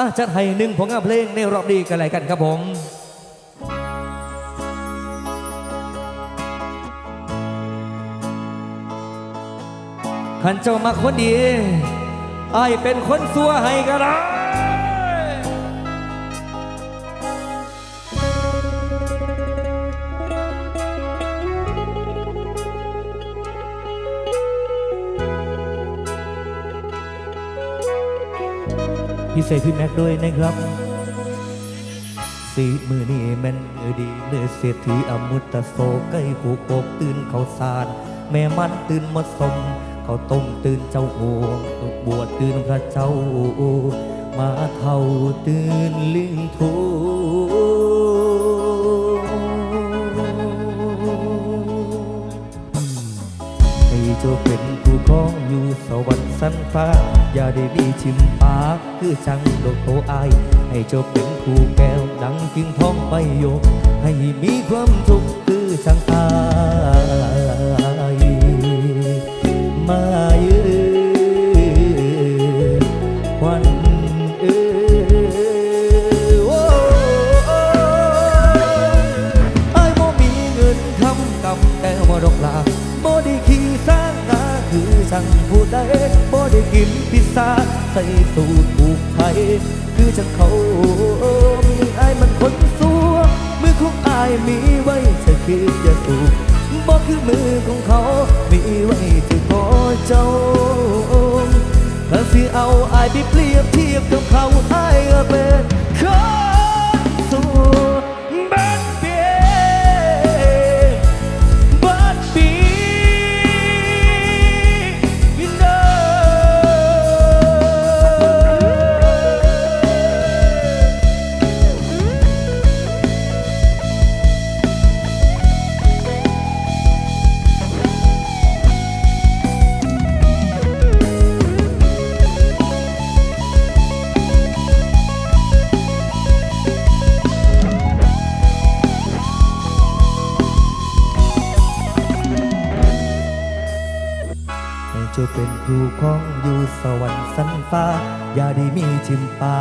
อะจัดให้หนึ่งผลงานเพลงในรอบนี้กันเลยกันครับผมขันเจ้ามาคนดีไอเป็นคนสัวให้กันละ พี่เซพี่แม็กด้วยนะครับสีมือนี่แม่นมือดีมือเศรษฐีอมุตตะโซใกล้ผูกอกตื่นเขาสาร แม่มันตื่นมาสมเขาต้มตื่นเจ้าโอบวชตื่นพระเจ้ามาเท่าตื่นลิงทูให้เจ้าเป็นผู้ครองอยู่สวรรค์สันฟ้า อย่าได้ดีชิมปา คือจังดอกโตอาย ให้เจ้าเป็นผู้แก้วดังกิ่งทองใบโยก ให้มีความทุกข์คือจังอายมายืนควันเอ้โอ้ไอ้บ่มีเงินคำกำแต่ว่าดอกลาบ่ได้ขี่สร้างงาคือช่งผู้ใดบ่ได้กินพิซซ่าใส่สูตร ไทยคือจังเขามีไอ้ายมันคนสัวมือของอายมีไว้จะคิดจะสูบบ่คือมือของเขา มีไว้จะขอเจ้าถ้าสิเอาอายไปเปรียบเทียบกับเขาอายก็เป็นคนสั เจ้าเป็นครูของอยู่สวรรค์สันฟ้า อย่าได้มีชิมปา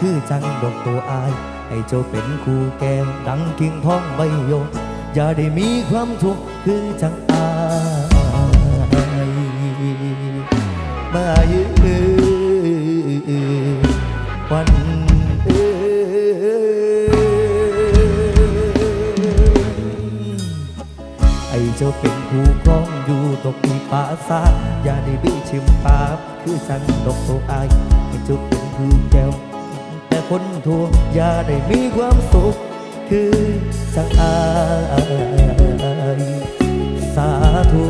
คือจังดอกตัวอาย ให้เจ้าเป็นครูแก้วดังกิ่งทองใบโยกอย่าได้มีความทุกข์คือจังอายมายืน ตกมีป่าซาอย่าได้ดื้ชิมปากคือสันดอกโตอายให้จ้าเป็นผู้แก้ว แต่คนทั่วอย่าได้มีความสุข คือสังอายสาธุ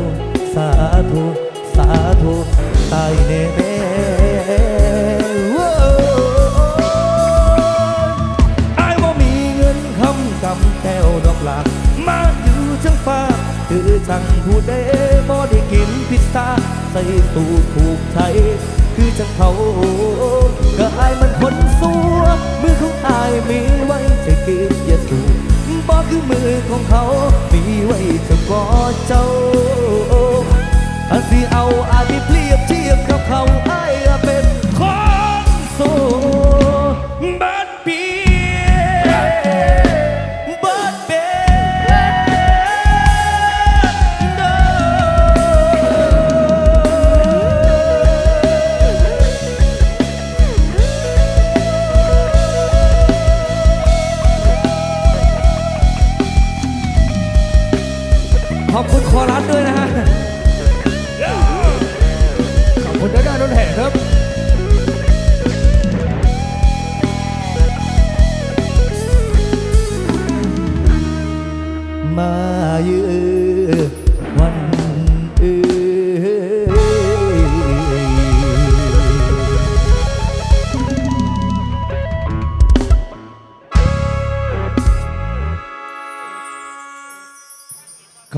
สาธุ สาธุตายแน่แน่โอ้อายว่ามีเงินคำกำแก้วดอกหลากมาอยู่จังฟ้า คือจังผู้ใดบ่ได้ กินพิซซ่าใส่ตูถูกไทยคือจังเขาก็อายมันคนสัวมือของอายมีไว้จะกินยาสูบบ่คือมือของเขา มีไว้จะกอเจ้าถ้าสิเอาอาจไปเปรียบเทียบกับเขา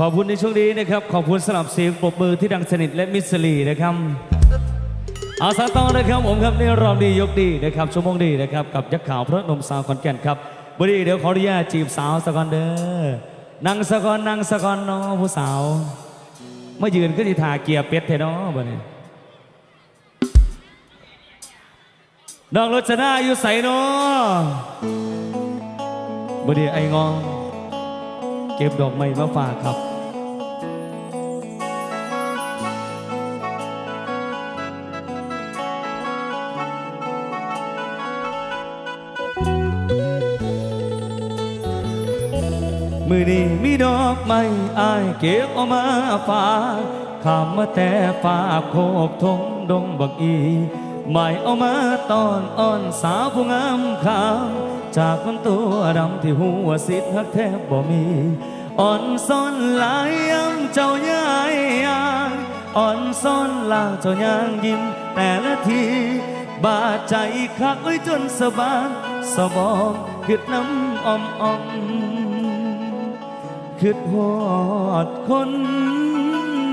อบคุณในช่วงนี้นะครับ ขอบคุณสำหรับเสียงปรบมือที่ดังสนิทและมิสลีนะครับ อาสาต่องนะครับผมครับในรอบดียกดีนะครับชั่วโมงดีนะครับกับยักษ์ขาวพระนมสาวขอนแก่นครับวันนี้เดี๋ยวขออนุญาตจีบสาวสะกอนเด้อนั่งสะกอนนั่งสะกอนเนาะผู้สาวมายืนก็สิทาเกียร์เป็ดเทนาะบ่เนี่ยน้องรจนาอยู่ใส่นอบดีไอ้งอง เก็บดอกไม้มาฝากครับ มือนี้มีดอกไม้อายเก็บเออกมาฝากขามมาแต่ฝากโคกทงดงบักอีหมายเอามาตอนอ่อนสาวผู้งามขามจากคนตัวดำที่หัวสิทธิ์ฮักแทบบ่มี อ่อนซ่อนหลายยำเจ้ายายยางอ่อนซ่อนลางเจ้ายางยิ้มแต่ละทีบาดใจคักไว้จนสะบานสะบองคือน้ำอ่อมอ่อม คิดฮอดคน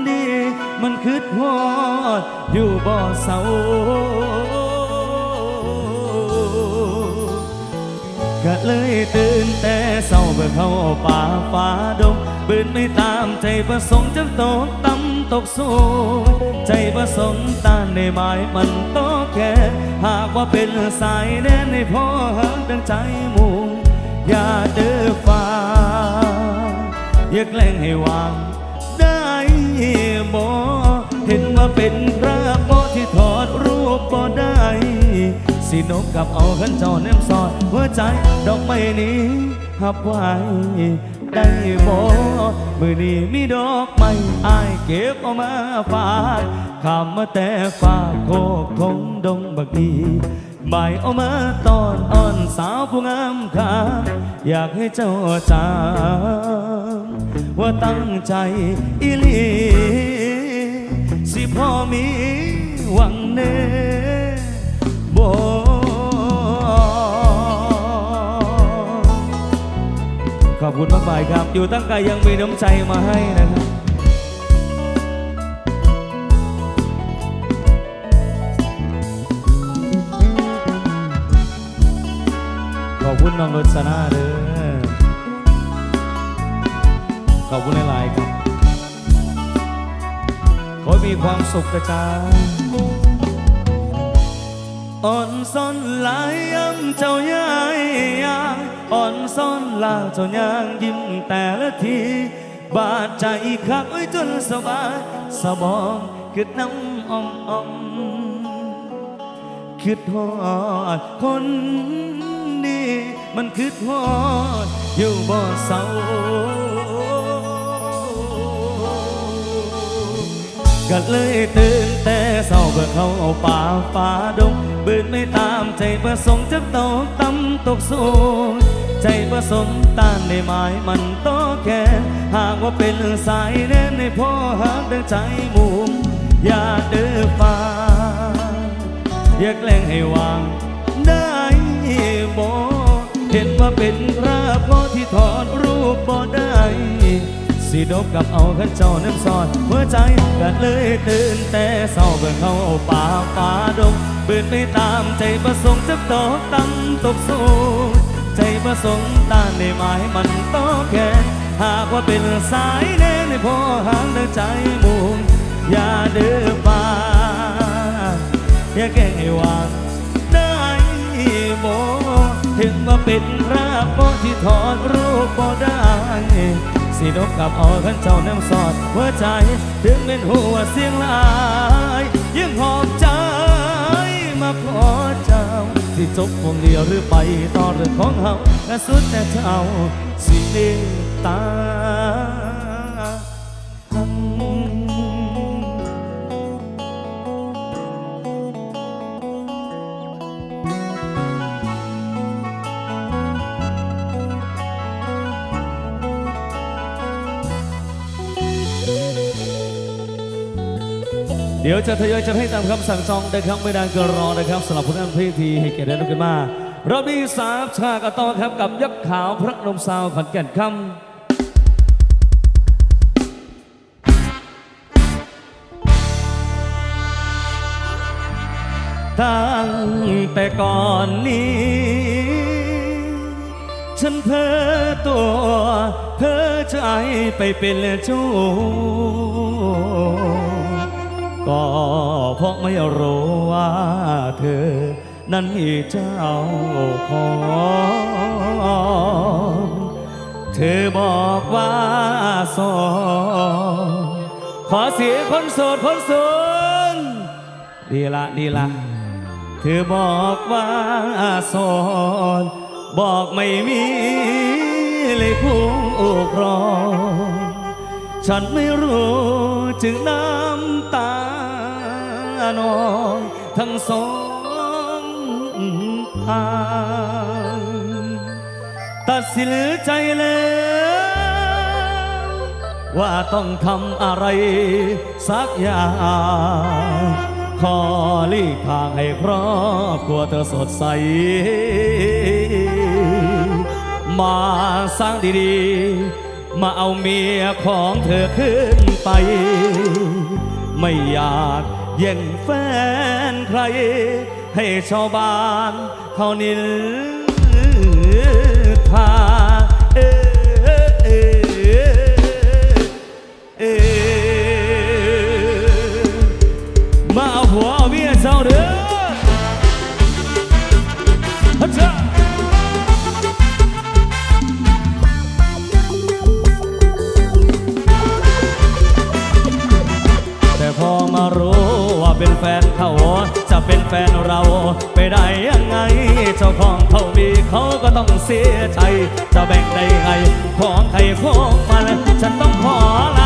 ดี มันคิดฮอดอยู่บ่อเศร้าก็เลยตื่นแต่เศร้าเบื่อเข้าป่าฟ้าดงบืนไม่ตามใจประสงค์จะตกต่ำตกสูงใจประสงค์ต้านในไม้มันโตแค่หากว่าเป็นสายแน่ในพ่อหักดังใจหมูอย่าเดือฟ้า อย่าแกล้งให้วางได้บ่เห็นว่าเป็นพระโมที่ถอดรูปบ่ได้สินกกับเอาขันเจ้าแนมซอดหัวใจดอกไม้นี้หับไว้ได้บ่มือนี้มีดอกไม้อายเก็บเอามาฝากข้ามาแต่ฝากโคกทงดงบักดี บายเอามาตอนอ่อนสาวผู้งามคาอยากให้เจ้าจำว่าตั้งใจอีหลีสิพ่อมีหวังเน่บ่ขอบคุณมากมายครับ อยู่ตั้งไกลยังมีน้ำใจมาให้นะครับ คุณน้องรสนาเด้อขอบคุณหลาย ๆ ครับ ขอมีความสุขกระจายอ่อนซ่อนหลายยำเจ้ายายยาอ่อนซ่อนลาเจ้ายางยิ้มแต่ละที บาดใจคักไว้จนสบายสบองคือน้ำอ่อมอ่อมคิดฮอดคนดี มันคิดฮอดอยู่บ่เศร้าก็เลยตื่นแต่เศร้าเบื่อเข้าป่าฟ้าดงบืนไม่ตามใจประสงค์จะตกต่ำตกสูงใจประสงค์ต้านในไม้มันโตแค่หากว่าเป็นสายแน่นในพ่อหักดังใจมุมอย่าเดือฟ้าอย่าแกล้งให้วาง เห็นว่าเป็นพระพ่อที่ถอดรูปบ่ได้ สิดบกับเอาขันเจ้าน้ำซอนหัวใจก็เลยตื่นแต่เศร้าเบื่อเข้าป่าฟ้าดงเบิดไปตามใจประสงค์จะตกต่ำตกสูงใจประสงค์ต้านในไม้มันโตแค่หากว่าเป็นสายแน่ในพ่อหางเดินใจมุงอย่าเดือฟ้าอย่าแก้งให้วางได้บ่ เห็นว่าเป็นพระโปที่ถอดรูปบ่ได้สินกกับเอาขันเจ้าน้ำสอดหัวใจ ถึงเป็นหัวเสียงลาย ยิ่งหอบใจมาขอเจ้า ที่จบวงเดียวหรือไปต่อเรื่องของเฮาและสุดแต่เจ้าสิตา ดี๋ยวจะทยอยจะให้ตามคำสั่งจองนะครับไม่นานเกินรอนะครับสำหรับผู้นำพิธีให้เกียรติได้รับกันมารอบนี้สามฉากต่อครับกับยักษ์ขาวพระนมสาวขอนแก่นคำตั้งแต่ก่อนนี้ ฉันเพ้อตัว เพ้อใจไปเป็นชู้ ก็เพราะไม่รู้ว่าเธอ นั้นมีเจ้าของเธอบอกว่าโสดขอเสียงคนโสดคนโสดดีละดีละเธอบอกว่าโสดบอกไม่มีเลยผู้ครอง ฉันไม่รู้จึงน้ำตานองทั้งสองทางตัดสินใจแล้วว่าต้องทำอะไร สักอย่างขอหลีกทางให้ครอบครัวเธอสดใส มาสร้างดีๆ มาเอาเมียของเธอขึ้นไป ไม่อยากแย่งแฟนใคร ให้ชาวบ้านเขานิน แฟนเราไปได้ยังไง เจ้าของเขามีเขาก็ต้องเสียใจ จะแบ่งได้ไง ของใครของมัน ฉันต้องขอลา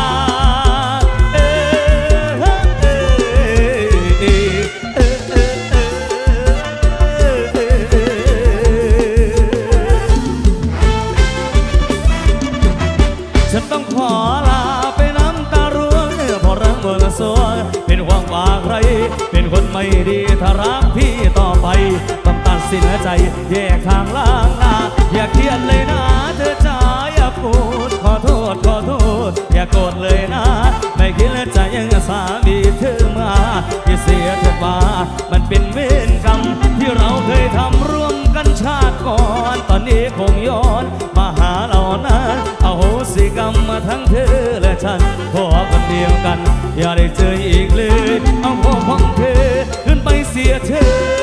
ต้องตัดสินใจแยกทางล่างนาอย่าเครียดเลยนะเธอจ๋าอย่าพูดขอโทษขอโทษ อย่าโกรธเลยนะ ไม่คิดและใจยังสามีเธอมาที่เสียเธอว่ามันเป็นเวรกรรมที่เราเคยทำร่วมกันชาติก่อน ตอนนี้คงย้อนมาหาเรานั้นเอาโหสิกรรมมาทั้งเธอและฉันพอคนเดียวกัน อย่าได้เจออีกเลย เอาพอของเธอขึ้นไปเสียเธอ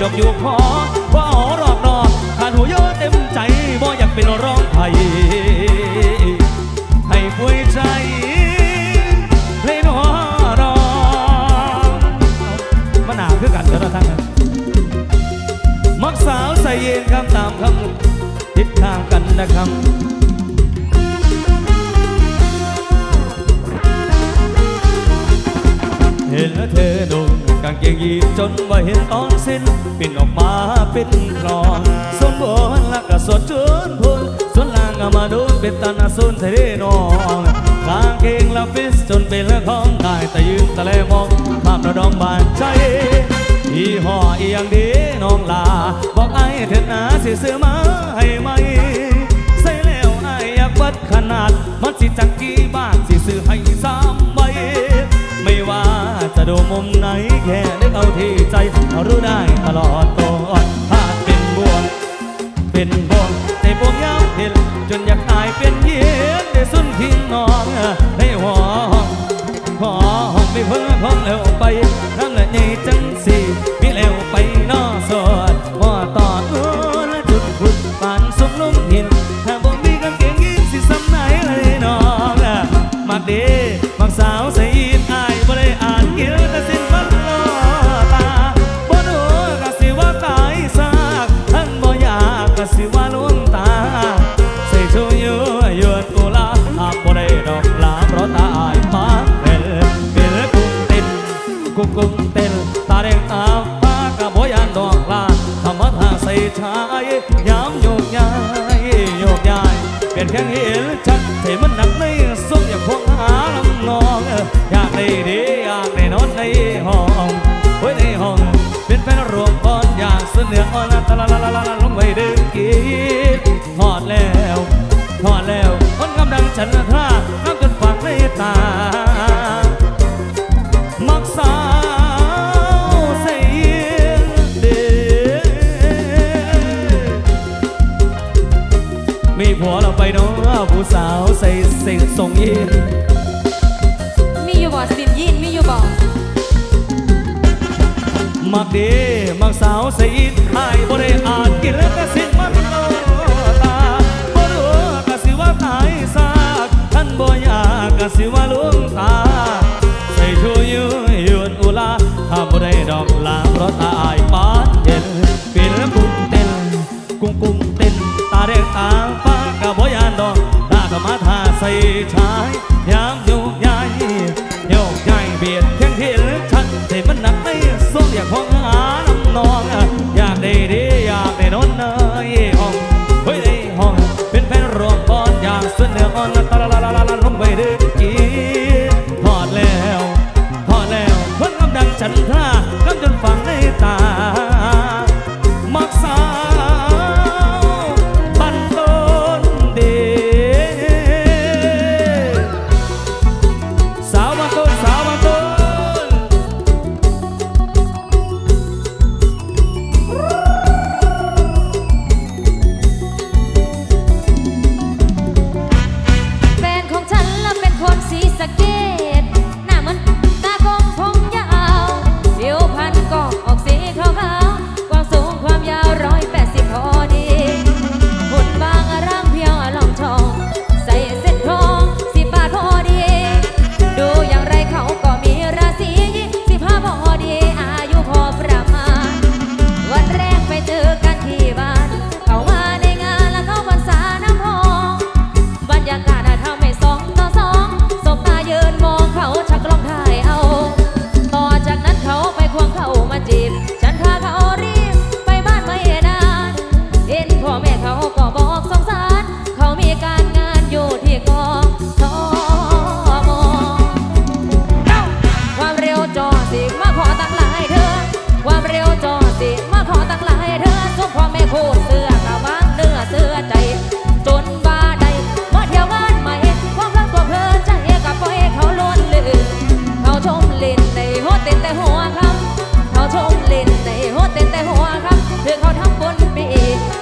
ดอกอยู่คอว่าอ๋อรอบนอกขาดหูเยอะเต็มใจบ่อยากเป็นร้องไห้ให้ป่วยใจให้หนอรอมันหนาวคือกันเถอะนะท่านนมักสาวใส่เย็นคำตามคำทิศทางกันนะครับเห็นแล้วเธอนุ่งกางเกงยีนจนว่าเห็น เป็นกลอนสมบูรณ์ละก็สดชื่นพูนส่วนล่างก็มาดูเป็นตานาสนเทเรนองกางเกงละฟิสจนเป็นละของได้แต่ยืนตะเลมองภาพระดองบานใจอีห่ออีอย่างดีน้องลา บอกไอ้เถิดนาสิซื้อมาให้ไหมใส่แล้วไอ้อยากวัดขนาด มันสิจักกี่บาทสิซื้อให้ซ้ำใบไม่ว่าจะดูมุมไหนแค่นึกเอาที่ใจเอารู้ได้ตลอดตัว จังสีมีแล้วไปนอสอดว่ต่อเออและจุดพุดปานสุกลุ่มหิน ถ้าบ่มีกางเกงยีนสิสำไหนเลยน้องมักเด้มักสาวใส่ยีนอายบ่ได้อ่านเกี่ยวแต่สิ้นมันลอตาบ่ดูก็สิว่าตายซากท่านบ่อยากก็สิว่าลวงตาใส่ชูยู่ยวนกุลาหากบ่ได้ดอกลาเพราะตาอายพาเป็นเป็นกุ้งต้นกุ้งกุ้ง ชายยามโยกย้ายโยกย้ายเปลี่ยนแข้งเห็นชัดเทมันหนักในส่งอยากพวงหาลำนองอยากได้ดีอยากได้นอนในห้องไว้ในห้อง เป็นแฟนรวมก่อนอยากเสนออ่อนตะละละละละลงไปดื่มกินทอดแล้วทอดแล้วคนกำลังฉันท่า ผู้สาวใส่เสียงส่งยินมีอยู่บ่สินยินมีอยู่บ่มักดีมักสาวใส่อิน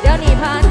แล้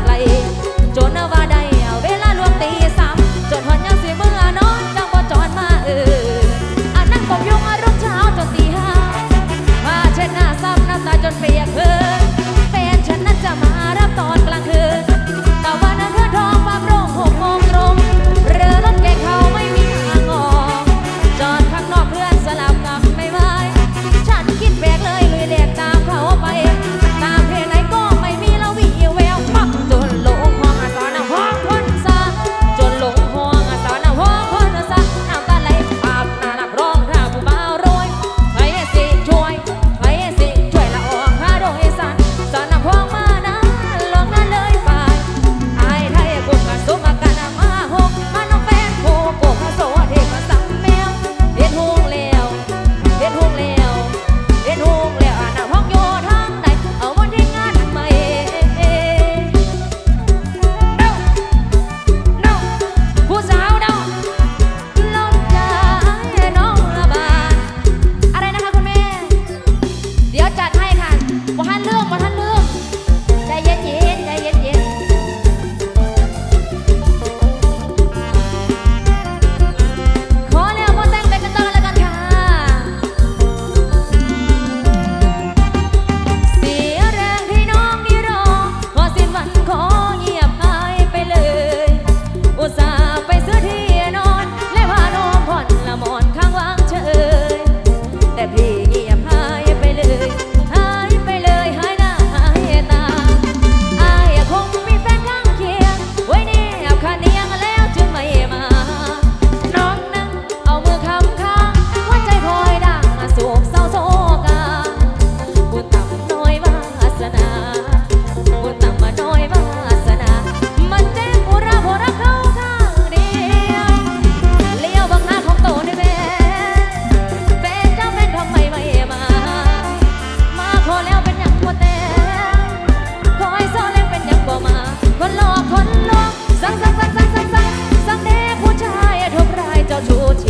Lord.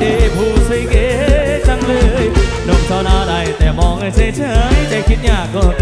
เดผู้ใส่เก๋จังเลยน้องเท่านาได้แต่มองเฉยเฉยใจคิดยากก็